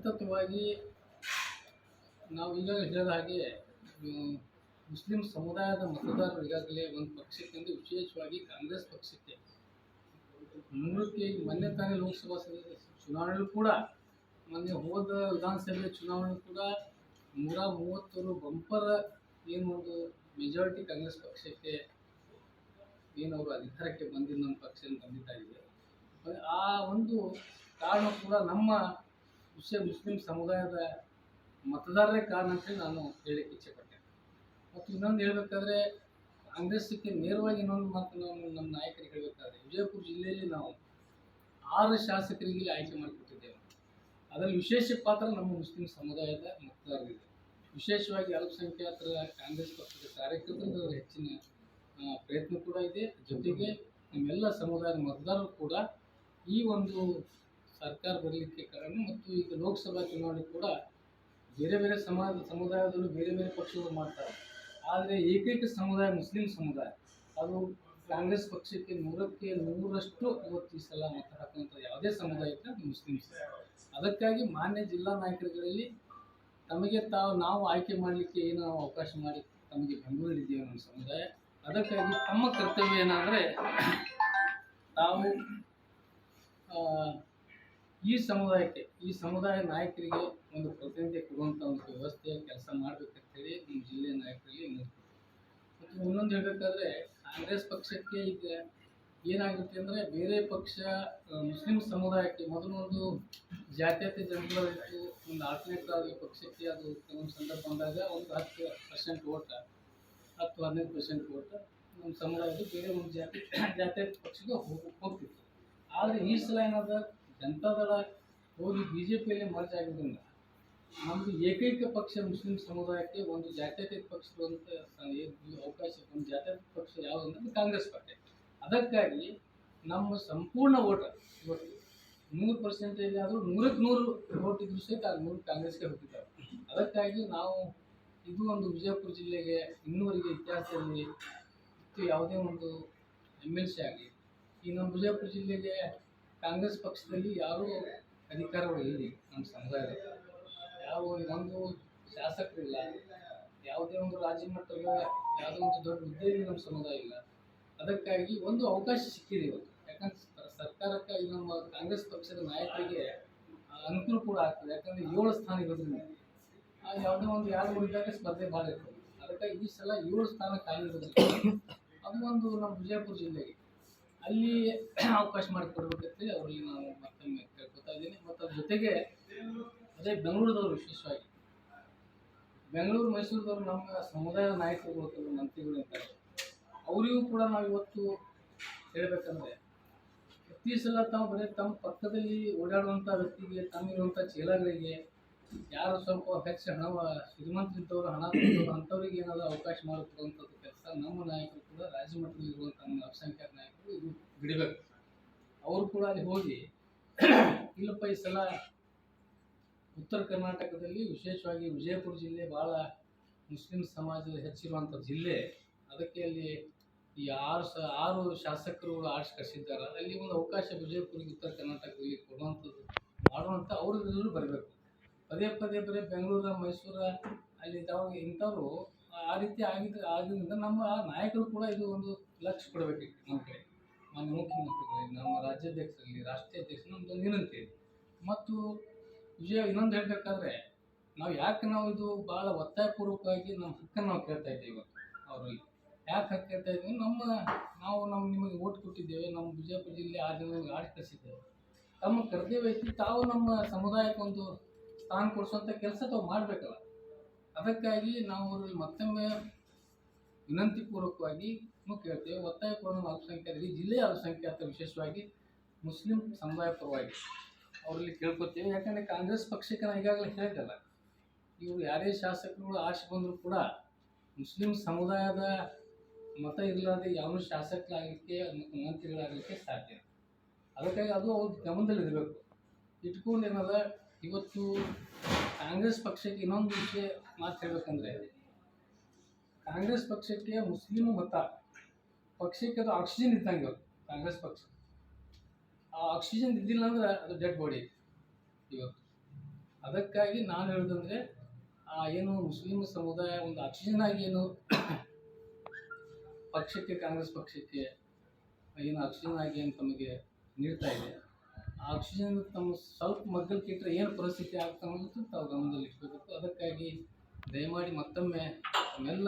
ಸತತವಾಗಿ ನಾವು ಈಗಾಗಲೇ ಹೇಳಿದ ಹಾಗೆ ಮುಸ್ಲಿಂ ಸಮುದಾಯದ ಮತದಾರರು ಈಗಾಗಲೇ ಒಂದು ಪಕ್ಷಕ್ಕೆಂದು ವಿಶೇಷವಾಗಿ ಕಾಂಗ್ರೆಸ್ ಪಕ್ಷಕ್ಕೆ. ಮುನ್ನೂರಕ್ಕೆ ಮೊನ್ನೆ ತಾನೇ ಲೋಕಸಭಾ ಚುನಾವಣೆಯಲ್ಲೂ ಕೂಡ, ಮೊನ್ನೆ ಹೋದ ವಿಧಾನಸಭೆ ಚುನಾವಣೆ ಕೂಡ ನೂರ ಮೂವತ್ತರು ಬಂಪರ ಏನು ಒಂದು ಮೆಜಾರಿಟಿ ಕಾಂಗ್ರೆಸ್ ಪಕ್ಷಕ್ಕೆ ಏನು ಅವರು ಅಧಿಕಾರಕ್ಕೆ ಬಂದಿದ್ದು ನಮ್ಮ ಪಕ್ಷ ಬಂದಿದ್ದಾಗಿದೆ. ಆ ಒಂದು ಕಾರಣ ಕೂಡ ನಮ್ಮ ವಿಷಯ ಮುಸ್ಲಿಂ ಸಮುದಾಯದ ಮತದಾರರೇ ಕಾರಣ ಅಂತೇಳಿ ನಾನು ಹೇಳಕ್ಕೆ ಇಚ್ಛೆಪಟ್ಟೆ. ಮತ್ತು ಇನ್ನೊಂದು ಹೇಳಬೇಕಾದ್ರೆ ಕಾಂಗ್ರೆಸ್ಗೆ ನೇರವಾಗಿ ಇನ್ನೊಂದು ಮಾತು ನಾನು ನಮ್ಮ ನಾಯಕರಿಗೆ ಹೇಳಬೇಕಾದ್ರೆ, ವಿಜಯಪುರ ಜಿಲ್ಲೆಯಲ್ಲಿ ನಾವು ಆರು ಶಾಸಕರಿಗೆ ಆಯ್ಕೆ ಮಾಡಿಕೊಟ್ಟಿದ್ದೇವೆ. ಅದರಲ್ಲಿ ವಿಶೇಷ ಪಾತ್ರ ನಮ್ಮ ಮುಸ್ಲಿಂ ಸಮುದಾಯದ ಮತದಾರರಿದೆ. ವಿಶೇಷವಾಗಿ ಅಲ್ಪಸಂಖ್ಯಾತರ ಕಾಂಗ್ರೆಸ್ ಪಕ್ಷದ ಕಾರ್ಯಕರ್ತರು ಹೆಚ್ಚಿನ ಪ್ರಯತ್ನ ಕೂಡ ಇದೆ. ಜೊತೆಗೆ ನಮ್ಮೆಲ್ಲ ಸಮುದಾಯದ ಮತದಾರರು ಕೂಡ ಈ ಒಂದು ಸರ್ಕಾರ ಬರಲಿಕ್ಕೆ ಕಾರಣ ಮತ್ತು ಈಗ ಲೋಕಸಭಾ ಚುನಾವಣೆ ಕೂಡ ಬೇರೆ ಬೇರೆ ಸಮಾಜ ಸಮುದಾಯದಲ್ಲೂ ಬೇರೆ ಬೇರೆ ಪಕ್ಷಗಳು ಮಾಡ್ತಾರೆ. ಆದರೆ ಏಕೈಕ ಸಮುದಾಯ ಮುಸ್ಲಿಂ ಸಮುದಾಯ, ಅದು ಕಾಂಗ್ರೆಸ್ ಪಕ್ಷಕ್ಕೆ ನೂರಕ್ಕೆ ನೂರಷ್ಟು ಇವತ್ತು ಈ ಸಲ ಮತ ಹಾಕುವಂಥ ಯಾವುದೇ ಸಮುದಾಯ ಇದ್ದರೆ ಅದು ಅದಕ್ಕಾಗಿ ಮಾನ್ಯ ಜಿಲ್ಲಾ ನಾಯಕರುಗಳಲ್ಲಿ ತಮಗೆ ತಾವು ನಾವು ಆಯ್ಕೆ ಮಾಡಲಿಕ್ಕೆ ಏನು ಅವಕಾಶ ಮಾಡಿ ತಮಗೆ ಬೆಂಬಲ ನಮ್ಮ ಸಮುದಾಯ. ಅದಕ್ಕಾಗಿ ತಮ್ಮ ಕರ್ತವ್ಯ ಏನಾದರೆ ತಾವು ಈ ಸಮುದಾಯಕ್ಕೆ, ಈ ಸಮುದಾಯ ನಾಯಕರಿಗೆ ಒಂದು ಪ್ರತಿನಿಧಿ ಕೊಡುವಂಥ ಒಂದು ವ್ಯವಸ್ಥೆ ಕೆಲಸ ಮಾಡಬೇಕಂತೇಳಿ ನಮ್ಮ ಜಿಲ್ಲೆಯ ನಾಯಕರಲ್ಲಿ. ಮತ್ತು ಇನ್ನೊಂದು ಹೇಳಬೇಕಾದ್ರೆ ಕಾಂಗ್ರೆಸ್ ಪಕ್ಷಕ್ಕೆ ಈಗ ಏನಾಗುತ್ತೆ ಅಂದರೆ ಬೇರೆ ಪಕ್ಷ ಮುಸ್ಲಿಂ ಸಮುದಾಯಕ್ಕೆ ಮೊದಲೊಂದು ಜಾತ್ಯತ ಜಾತ್ಯತೀತ ಜನಗಳ ಒಂದು ಆಲ್ಟರ್ನೇಟ್ ಆಗಿ ಪಕ್ಷಕ್ಕೆ ಅದು ಕೆಲವೊಂದು ಸಂದರ್ಭ ಬಂದಾಗ ಒಂದು ಹತ್ತು ಪರ್ಸೆಂಟ್ ಓಟ ಹತ್ತು ಹದಿನೈದು ಪರ್ಸೆಂಟ್ ಓಟ ನಮ್ಮ ಸಮುದಾಯದ ಬೇರೆ ಒಂದು ಜಾತಿ ಜಾತ್ಯತ ಪಕ್ಷಕ್ಕೆ ಹೋಗ್- ಹೋಗ್ತಿತ್ತು ಆದರೆ ಈ ಸಲ ಏನಾದ ಜನತಾದಳ ಹೋಗಿ ಬಿ ಜೆ ಪಿಯಲ್ಲಿ ಮರ್ಜ್ ಆಗಿದ್ದರಿಂದ ನಮ್ಮದು ಏಕೈಕ ಪಕ್ಷ ಮುಸ್ಲಿಂ ಸಮುದಾಯಕ್ಕೆ ಒಂದು ಜಾತ್ಯತೀತ ಪಕ್ಷದಂತ ಅವಕಾಶ, ಒಂದು ಜಾತ್ಯತೀತ ಪಕ್ಷ ಯಾವುದಂದ್ರೆ ಕಾಂಗ್ರೆಸ್ ಪಾರ್ಟಿ. ಅದಕ್ಕಾಗಿ ನಮ್ಮ ಸಂಪೂರ್ಣ ಓಟ ಇವತ್ತು ನೂರು ಪರ್ಸೆಂಟೇಜ್ ಆದರೂ ನೂರಕ್ಕೆ ನೂರು ಓಟ್ ಇದ್ರೂ ಸಹಿತ ಅದು ನೂರು ಕಾಂಗ್ರೆಸ್ಗೆ ಹೋಗಿದ್ದಾರೆ ಅದಕ್ಕಾಗಿ ನಾವು ಇದು ಒಂದು ವಿಜಯಪುರ ಜಿಲ್ಲೆಗೆ ಇನ್ನೂವರೆಗೆ ಇತಿಹಾಸದಲ್ಲಿ ಮತ್ತು ಯಾವುದೇ ಒಂದು ಎಂ ಎಲ್ ಸಿ ಆಗಲಿ, ಈ ನಮ್ಮ ವಿಜಯಪುರ ಜಿಲ್ಲೆಗೆ ಕಾಂಗ್ರೆಸ್ ಪಕ್ಷದಲ್ಲಿ ಯಾರೂ ಅಧಿಕಾರಗಳು ಇಲ್ಲ ನಮ್ಮ ಸಮುದಾಯದ ಯಾವ ಒಂದು ಶಾಸಕರಿಲ್ಲ, ಯಾವುದೇ ಒಂದು ರಾಜ್ಯ ಮಟ್ಟದ ಯಾವುದೇ ಒಂದು ದೊಡ್ಡ ಹುದ್ದೆ ನಮ್ಮ ಸಮುದಾಯ ಇಲ್ಲ ಅದಕ್ಕಾಗಿ ಒಂದು ಅವಕಾಶ ಸಿಕ್ಕಿದೆ ಇವತ್ತು ಯಾಕಂದ್ರೆ ಸರ್ಕಾರಕ್ಕಾಗಿ ನಮ್ಮ ಕಾಂಗ್ರೆಸ್ ಪಕ್ಷದ ನಾಯಕರಿಗೆ ಅನುಕೂಲ ಕೂಡ ಆಗ್ತದೆ. ಯಾಕಂದ್ರೆ ಏಳು ಸ್ಥಾನ ಇರೋದ್ರಿಂದ ಯಾವುದೇ ಒಂದು ಯಾರು ಉಳಿದಾಗ ಸ್ಪರ್ಧೆ ಭಾಳ ಅದಕ್ಕಾಗಿ ಈ ಸಲ ಏಳು ಸ್ಥಾನ ಖಾಲಿ ಇರೋದ್ರಿಂದ ಅದು ಒಂದು ನಮ್ಮ ವಿಜಯಪುರ ಜಿಲ್ಲೆಗೆ ಅಲ್ಲಿ ಅವಕಾಶ ಮಾಡಿಕೊಡ್ಬೇಕಂತೇಳಿ ಅವರಲ್ಲಿ ನಾನು ಮತ್ತೊಮ್ಮೆ ಕೇಳ್ಕೊತಾ ಇದ್ದೀನಿ. ಮತ್ತು ಅದ್ರ ಜೊತೆಗೆ ಅದೇ ಬೆಂಗಳೂರಿನವರು ವಿಶೇಷವಾಗಿ. ಬೆಂಗಳೂರು ಮೈಸೂರಿನವರು ನಮ್ಮ ಸಮುದಾಯದ ನಾಯಕರುಗಳು ಕೆಲವು ಮಂತ್ರಿಗಳು ಇದ್ದಾರೆ ಅವರಿಗೂ ಕೂಡ ನಾವು ಇವತ್ತು ಹೇಳಬೇಕಂದ್ರೆ, ಪ್ರತಿ ಸಲ ತಾವು ಬರೀ ತಮ್ಮ ಪಕ್ಕದಲ್ಲಿ ಓಡಾಡುವಂಥ ವ್ಯಕ್ತಿಗೆ, ತಮ್ಮಿರುವಂಥ ಚೇಲಗಳಿಗೆ ಯಾರು ಸ್ವಲ್ಪ ಹೆಚ್ಚು ಹಣ ಶ್ರೀಮಂತರಿದ್ದವರು, ಹಣ ಕೊಟ್ಟವರು, ಅಂಥವ್ರಿಗೆ ಏನಾದರೂ ಅವಕಾಶ ಮಾಡಿಕೊಡುವಂಥದ್ದು ಕೆಲಸ ನಮ್ಮ ನಾಯಕರು ಕೂಡ ರಾಜ್ಯ ಮಟ್ಟದಲ್ಲಿ ಇರುವಂಥ ನಮ್ಮ ಅಲ್ಪಸಂಖ್ಯಾತ ನಾಯಕರು ಇದು ಬಿಡಬೇಕು. ಅವರು ಕೂಡ ಅಲ್ಲಿ ಹೋಗಿ, ಇಲ್ಲಪ್ಪ ಈ ಸಲ ಉತ್ತರ ಕರ್ನಾಟಕದಲ್ಲಿ ವಿಶೇಷವಾಗಿ ವಿಜಯಪುರ ಜಿಲ್ಲೆ ಭಾಳ ಮುಸ್ಲಿಂ ಸಮಾಜ ಹೆಚ್ಚಿರುವಂಥ ಜಿಲ್ಲೆ. ಅದಕ್ಕೆ ಅಲ್ಲಿ ಈ ಆರು ಸ, ಆರು ಶಾಸಕರು ಆರ್ಟ್ಸ್ ಅಲ್ಲಿ ಒಂದು ಅವಕಾಶ ವಿಜಯಪುರಿಗೆ ಉತ್ತರ ಕರ್ನಾಟಕದಲ್ಲಿ ಕೊಡುವಂಥದ್ದು ಮಾಡುವಂಥ ಅವ್ರ ಬರಬೇಕು. ಪದೇ ಪದೇ ಪದೇ ಬೆಂಗಳೂರ, ಮೈಸೂರ, ಅಲ್ಲಿ ಇದ್ದವ್ರು ಇಂಥವ್ರು ಆ ರೀತಿ ಆಗಿದ್ದು ಆಗಿದ್ದರಿಂದ ನಮ್ಮ ನಾಯಕರು ಕೂಡ ಇದು ಒಂದು ಲಕ್ಷ್ಯ ಕೊಡಬೇಕು ನಮ್ಮ ಕಡೆ ಮಾನ್ಯ ಮುಖ್ಯಮಂತ್ರಿಗಳಿಗೆ ನಮ್ಮ ರಾಜ್ಯಾಧ್ಯಕ್ಷರಲ್ಲಿ, ರಾಷ್ಟ್ರೀಯ ಅಧ್ಯಕ್ಷ ನಮ್ಮದು ವಿನಂತಿ. ಮತ್ತು ವಿಜಯ, ಇನ್ನೊಂದು ಹೇಳಬೇಕಾದ್ರೆ, ನಾವು ಯಾಕೆ ನಾವು ಇದು ಭಾಳ ಒತ್ತಾಯಪೂರ್ವಕವಾಗಿ ನಮ್ಮ ಹಕ್ಕನ್ನು ನಾವು ಕೇಳ್ತಾ ಇದ್ದೀವಿ ಇವತ್ತು ಅವರಲ್ಲಿ. ಯಾಕೆ ಹಕ್ಕು ಕೇಳ್ತಾ ಇದ್ದೀವಿ? ನಮ್ಮ ನಾವು ನಮ್ಮ ನಿಮಗೆ ಓಟ್ ಕೊಟ್ಟಿದ್ದೇವೆ ನಮ್ಮ ವಿಜಯಪುರ ಜಿಲ್ಲೆ ಆ ಜನರಿಗೆ ಆಡಿ ಕಳಿಸಿದ್ದೇವೆ. ತಮ್ಮ ಕರ್ತವ್ಯ ಐತಿ ತಾವು ನಮ್ಮ ಸಮುದಾಯಕ್ಕೆ ಒಂದು ಸ್ಥಾನ ಕೊಡಿಸುವಂಥ ಕೆಲಸ ತಾವು ಮಾಡಬೇಕಲ್ಲ. ಅದಕ್ಕಾಗಿ ನಾವು ಅವರಲ್ಲಿ ಮತ್ತೊಮ್ಮೆ ವಿನಂತಿಪೂರ್ವಕವಾಗಿ ಪೂರ್ವಕವಾಗಿ ಕೇಳ್ತೇವೆ. ಒತ್ತಾಯಪೂರ್ವ ಪೂರ್ಣ ಈ ಜಿಲ್ಲೆಯ ಅಲ್ಪಸಂಖ್ಯಾತ ವಿಶೇಷವಾಗಿ ಮುಸ್ಲಿಂ ಸಮುದಾಯ ಪರವಾಗಿ ಅವರಲ್ಲಿ ಕೇಳ್ಕೊತೇವೆ. ಯಾಕಂದರೆ ಕಾಂಗ್ರೆಸ್ ಪಕ್ಷಕ್ಕೆ ನಾನು ಈಗಾಗಲೇ ಹೇಳಿದ್ದಲ್ಲ, ಇವರು ಯಾರೇ ಶಾಸಕರುಗಳು ಆಶೆ ಬಂದರೂ ಕೂಡ ಮುಸ್ಲಿಂ ಸಮುದಾಯದ ಮತ ಇರಲಾರ್ದೆ ಯಾವ ಶಾಸಕರಾಗಲಿಕ್ಕೆ, ಮಂತ್ರಿಗಳಾಗಲಿಕ್ಕೆ ಸಾಧ್ಯ ಅದಕ್ಕಾಗಿ ಅದು ಅವ್ರ ಗಮನದಲ್ಲಿ ಇರಬೇಕು ಇಟ್ಕೊಂಡು ಏನದ ಇವತ್ತು ಕಾಂಗ್ರೆಸ್ ಪಕ್ಷಕ್ಕೆ ಇನ್ನೊಂದು ವಿಷಯ ಮಾತು ಹೇಳಬೇಕಂದ್ರೆ, ಕಾಂಗ್ರೆಸ್ ಪಕ್ಷಕ್ಕೆ ಮುಸ್ಲಿಂ ಮತ, ಪಕ್ಷಕ್ಕೆ ಅದು ಆಕ್ಸಿಜನ್ ಇದ್ದಂಗೆ ಕಾಂಗ್ರೆಸ್ ಪಕ್ಷ. ಆ ಆಕ್ಸಿಜನ್ ಇದ್ದಿಲ್ಲ ಅಂದ್ರೆ ಅದು ಡೆಡ್ ಬಾಡಿ ಇವತ್ತು. ಅದಕ್ಕಾಗಿ ನಾನು ಹೇಳೋದಂದ್ರೆ, ಆ ಏನು ಮುಸ್ಲಿಂ ಸಮುದಾಯ ಒಂದು ಆಕ್ಸಿಜನ್ ಆಗಿ ಏನು ಪಕ್ಷಕ್ಕೆ, ಕಾಂಗ್ರೆಸ್ ಪಕ್ಷಕ್ಕೆ ಏನು ಆಕ್ಸಿಜನ್ ಆಗಿ ಏನು ತಮಗೆ ನೀಡ್ತಾ ಇದೆ ಆಕ್ಸಿಜನ್ ತಮ್ಮ ಸ್ವಲ್ಪ ಮಗ್ಗಲ್ ಕಿತ್ತರೆ ಏನು ಪರಿಸ್ಥಿತಿ ಆಗ್ತಾ ಅನ್ನೋದು ತಾವು ಗಮನದಲ್ಲಿ ಇಟ್ಕೋಬೇಕು ಅದಕ್ಕಾಗಿ ದಯಮಾಡಿ ಮತ್ತೊಮ್ಮೆ ತಮ್ಮೆಲ್ಲ